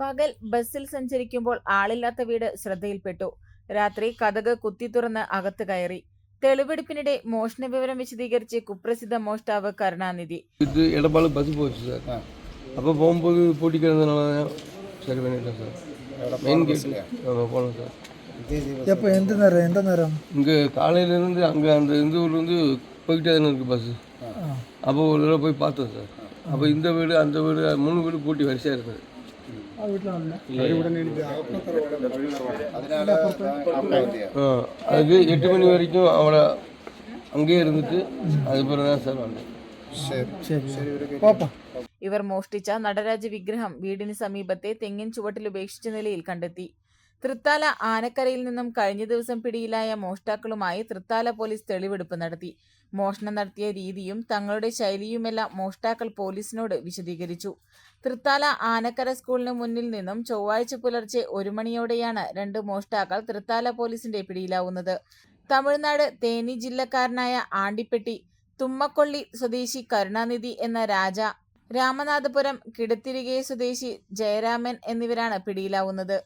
പകൽ ബസ്സിൽ സഞ്ചരിക്കുമ്പോൾ ആളില്ലാത്ത വീട് ശ്രദ്ധയിൽപ്പെട്ടു രാത്രി കഥക് കുത്തി തുറന്ന് അകത്ത് കയറി തെളിവെടുപ്പിനിടെ മോഷണ വിവരം വിശദീകരിച്ച് കുപ്രസിദ്ധ മോഷ്ടാവ് കരുണാനിധി இது இடப்பாள் பஸ் போச்சு சார் அப்போ போகும்போது பூட்டி கிடந்ததுனால தான் சரி பண்ணிட்டேன் சார் மெயின் கேட் ஆமாம் போனோம் சார் எப்போ எந்த நேரம் எந்த நேரம் இங்கே காலையிலேருந்து அங்கே அந்த இந்த ஊர்லேருந்து போய்கிட்டே தானே இருக்குது பஸ்ஸு அப்போ ஒரு தடவை போய் பார்த்தோம் சார் அப்போ இந்த வீடு அந்த வீடு மூணு வீடு பூட்டி வரிசையாக இருந்தது ആ വീട്ടിലാണല്ലേ ஆ அதுக்கு எட்டு மணி வரைக்கும் அவளை அங்கேயே இருந்துட்டு அதுக்கப்புறம் தான் சார் வந்தேன் ശരി പാപ്പാ ഇവർ മോഷ്ടിച്ച നടരാജ വിഗ്രഹം വീടിന് സമീപത്തെ തെങ്ങിൻ ചുവട്ടിൽ ഉപേക്ഷിച്ച നിലയിൽ കണ്ടെത്തി തൃത്താല ആനക്കരയിൽ നിന്നും കഴിഞ്ഞ ദിവസം പിടിയിലായ മോഷ്ടാക്കളുമായി തൃത്താല പോലീസ് തെളിവെടുപ്പ് നടത്തി. മോഷണം നടത്തിയ രീതിയും തങ്ങളുടെ ശൈലിയുമെല്ലാം മോഷ്ടാക്കൾ പോലീസിനോട് വിശദീകരിച്ചു. തൃത്താല ആനക്കര സ്കൂളിന് മുന്നിൽ നിന്നും ചൊവ്വാഴ്ച പുലർച്ചെ ഒരു മണിയോടെയാണ് രണ്ട് മോഷ്ടാക്കൾ തൃത്താല പോലീസിന്റെ പിടിയിലാവുന്നത്. തമിഴ്നാട് തേനി ജില്ലക്കാരനായ ആണ്ടിപ്പെട്ടി തുമ്മക്കൊള്ളി സ്വദേശി കരുണാനിധി എന്ന രാജ രാമനാഥപുരം കിടത്തിരികെ സ്വദേശി ജയരാമൻ എന്നിവരാണ് പിടിയിലാവുന്നത്.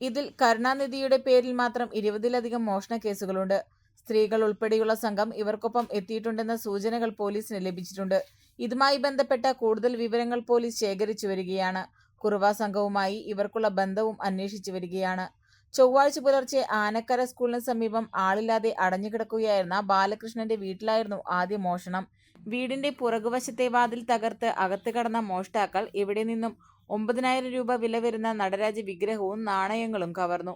ഇതിൽ കരുണാനിധിയുടെ പേരിൽ മാത്രം ഇരുപതിലധികം മോഷണ കേസുകളുണ്ട്. സ്ത്രീകൾ ഉൾപ്പെടെയുള്ള സംഘം ഇവർക്കൊപ്പം എത്തിയിട്ടുണ്ടെന്ന സൂചനകൾ പോലീസിന് ലഭിച്ചിട്ടുണ്ട്. ഇതുമായി ബന്ധപ്പെട്ട കൂടുതൽ വിവരങ്ങൾ പോലീസ് ശേഖരിച്ചു വരികയാണ്. കുറുവ സംഘവുമായി ഇവർക്കുള്ള ബന്ധവും അന്വേഷിച്ചു വരികയാണ്. ചൊവ്വാഴ്ച പുലർച്ചെ ആനക്കര സ്കൂളിന് സമീപം ആളില്ലാതെ അടഞ്ഞുകിടക്കുകയായിരുന്ന ബാലകൃഷ്ണന്റെ വീട്ടിലായിരുന്നു ആദ്യ മോഷണം. വീടിന്റെ പുറകുവശത്തെ വാതിൽ തകർത്ത് അകത്ത് കടന്ന മോഷ്ടാക്കൾ ഇവിടെ നിന്നും ഒമ്പതിനായിരം രൂപ വില വരുന്ന നടരാജ വിഗ്രഹവും നാണയങ്ങളും കവർന്നു.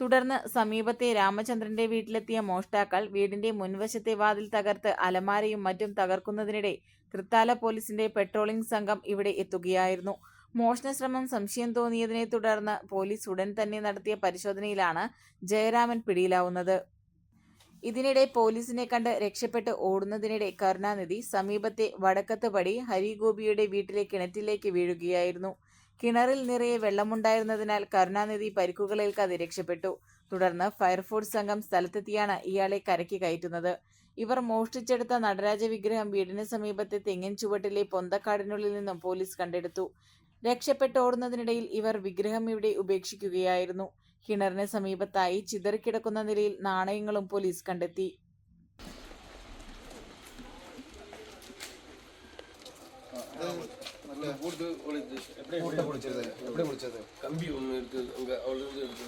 തുടർന്ന് സമീപത്തെ രാമചന്ദ്രന്റെ വീട്ടിലെത്തിയ മോഷ്ടാക്കൾ വീടിന്റെ മുൻവശത്തെ വാതിൽ തകർത്ത് അലമാരയും മറ്റും തകർക്കുന്നതിനിടെ തൃത്താല പോലീസിന്റെ പെട്രോളിംഗ് സംഘം ഇവിടെ എത്തുകയായിരുന്നു. മോഷണ ശ്രമം സംശയം തോന്നിയതിനെ തുടർന്ന് പോലീസ് ഉടൻ തന്നെ നടത്തിയ പരിശോധനയിലാണ് ജയരാമൻ പിടിയിലാവുന്നത്. ഇതിനിടെ പോലീസിനെ കണ്ട് രക്ഷപ്പെട്ട് ഓടുന്നതിനിടെ കരുണാനിധി സമീപത്തെ വടക്കത്ത് പടി ഹരിഗോപിയുടെ വീട്ടിലെ കിണറ്റിലേക്ക് വീഴുകയായിരുന്നു. കിണറിൽ നിറയെ വെള്ളമുണ്ടായിരുന്നതിനാൽ കരുണാനിധി പരിക്കുകളേൽക്കാതെ രക്ഷപ്പെട്ടു. തുടർന്ന് ഫയർഫോഴ്സ് സംഘം സ്ഥലത്തെത്തിയാണ് ഇയാളെ കരയ്ക്ക് കയറ്റുന്നത്. ഇവർ മോഷ്ടിച്ചെടുത്ത നടരാജ വിഗ്രഹം വീടിന് സമീപത്തെ തെങ്ങിൻ ചുവട്ടിലെ പൊന്തക്കാടിനുള്ളിൽ നിന്നും പോലീസ് കണ്ടെടുത്തു. രക്ഷപ്പെട്ടോടുന്നതിനിടയിൽ ഇവർ വിഗ്രഹം ഇവിടെ ഉപേക്ഷിക്കുകയായിരുന്നു കിണറിന് സമീപത്തായി ചിതറിക്കിടക്കുന്ന നിലയിൽ നാണയങ്ങളും പോലീസ് കണ്ടെത്തി போட்டு உழைச்சு கம்பி ஒன்று இருக்குது அங்கே அவ்வளோ எடுத்து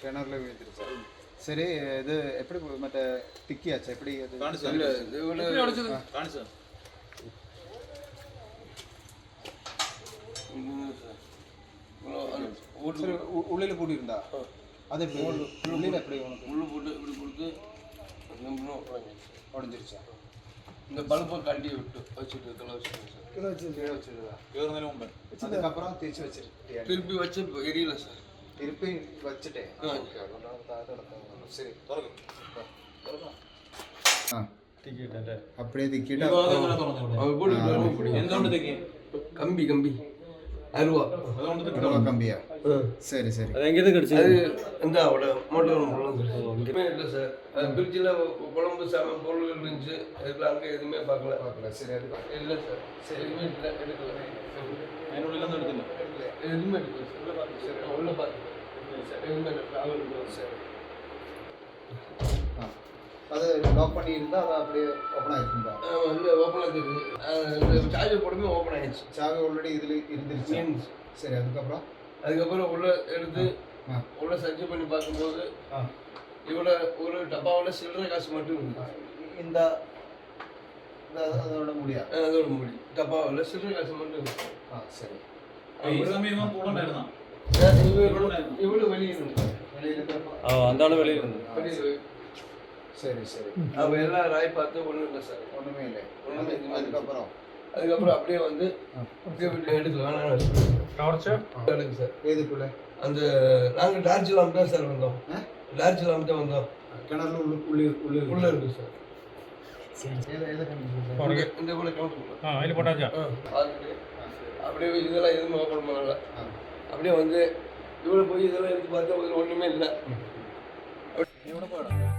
കിണറിൽ உள்ளில பூட்டி இருந்தா அது எப்படி உள்ளில எப்படி உனக்கு போட்டு இப்படி கொடுத்து நம்பளும் உடஞ்சிருச்சு உடஞ்சிருச்சா இந்த பல்பை கட்டி விட்டு வச்சுட்டு கிளை வச்சுட்டு சார் கிளை வச்சு அப்புறம் வச்சிருக்கா ஏறுந்தாலும் உண்டு அதுக்கப்புறம் திருச்சி வச்சிருக்கேன் திருப்பி வச்சு எரியல சார் திருப்பி வச்சுட்டேன் சரி தொடங்க தொடங்க ஆ அப்படியே திக்கிட்டு கம்பி கம்பி அறுபா கம்பியா? சரி சரி. அது எங்கேருந்து கிடச்சி அது இந்த அவ்வளோ மோட்டர் எதுவுமே இல்லை சார். அது பிரிட்ஜில் குழம்பு சாமி பொருள் இருந்துச்சு. அதில் அங்கே எதுவுமே பார்க்கல. பார்க்கல. சரி அது இல்லை சார். அதை லாக் பண்ணியிருந்தா அது அப்படியே ஓப்பன் ஆகிருந்தா வந்து ஓப்பன் ஆகிருக்கு சார்ஜர் போடுமே ஓப்பன் ஆகிடுச்சு சார்ஜர் ஆல்ரெடி இதில் இருந்துருச்சு? சரி அதுக்கப்புறம்? அதுக்கப்புறம் உள்ள எடுத்து உள்ள சர்ச் பண்ணி பார்க்கும்போது இவ்வளோ ஒரு டப்பாவில் சில்லற காசு மட்டும் இருக்கு. இந்த அதோட முடியா? அதோட முடி. டப்பாவில் சில்லற காசு மட்டும் இருக்கு. ஆ சரி. இவ்வளோ வெளியே இருந்து. வெளியில் அந்த வெளியே வெளியில் இருந்து. சரி சரி. அவங்க எல்லாம் ராய் பார்த்து ஒண்ணும் இல்லை சார். ஒண்ணுமே இல்லை. ஒன்றுமே இல்லை. அதுக்கப்புறம்? அதுக்கப்புறம் அப்படியே வந்து அப்படியே வீட்டில் எடுக்கலாம் எடுங்க சார். எதுக்குள்ள? அந்த நாங்கள் டார்ஜிலாம் தான் சார் வந்தோம். டார்ஜிலாம் தான் வந்தோம். கிணறு உள்ள உள்ளே உள்ளே உள்ளே இருக்கு சார். அப்படியே இதெல்லாம் எதுவும் பண்ணல அப்படியே வந்து இவ்வளோ போய் இதெல்லாம் எடுத்து பார்த்தா ஒன்றுமே இல்லை. எவ்வளோ போயிடும்